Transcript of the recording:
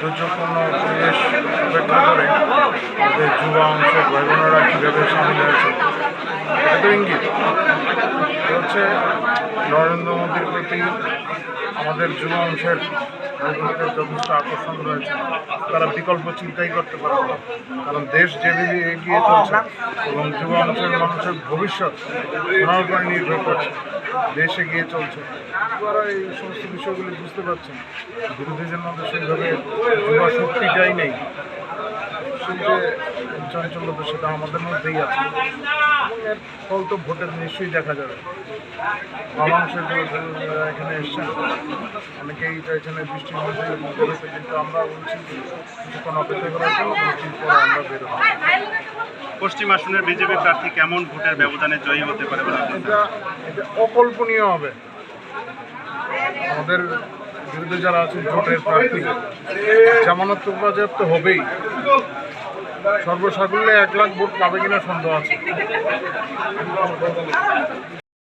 দুর্যোগপূর্ণ পরিবেশ উপেক্ষা করে আমাদের যুবা অংশের ভাই বোনেরা কীভাবে সামিল হয়েছে এটা তো ইঙ্গিত হচ্ছে নরেন্দ্র মোদীর প্রতি আমাদের যুব অংশের ভাই যথেষ্ট আকর্ষণ রয়েছে তারা বিকল্প চিন্তাই করতে পারে না কারণ দেশ যেদিকে এগিয়ে চলছে এবং যুব অংশের মানুষের ভবিষ্যৎ ওনার নির্ভর করছে। দেশ গিয়ে চলছে। তারা এই সমস্ত বিষয়গুলি বুঝতে পারছেন। বিরোধীদের মধ্যে সেইভাবে যুবা শক্তিটাই নেই। চাঞ্চল্যতা সেটা আমাদের মধ্যেই আছে। এর ফল তো ভোটের নিশ্চয়ই দেখা যাবে। মানুষের এখানে এসছেন, অনেকেই এই বৃষ্টির মধ্যে কিন্তু আমরা বলছি কিছুক্ষণ অপেক্ষা করার জন্য বৃষ্টির পরে আমরা বের হব। পশ্চিম আসনের বিজেপি প্রার্থী কেমন ভোটের ব্যবধানে জয়ী হতে পারে অকল্পনীয় হবে। আমাদের বিরুদ্ধে যারা আছেন ভোটের প্রার্থী, জামানত তো হবেই। সর্বসাকুল্যে এক লাখ ভোট পাবে কিনা সন্দেহ আছে।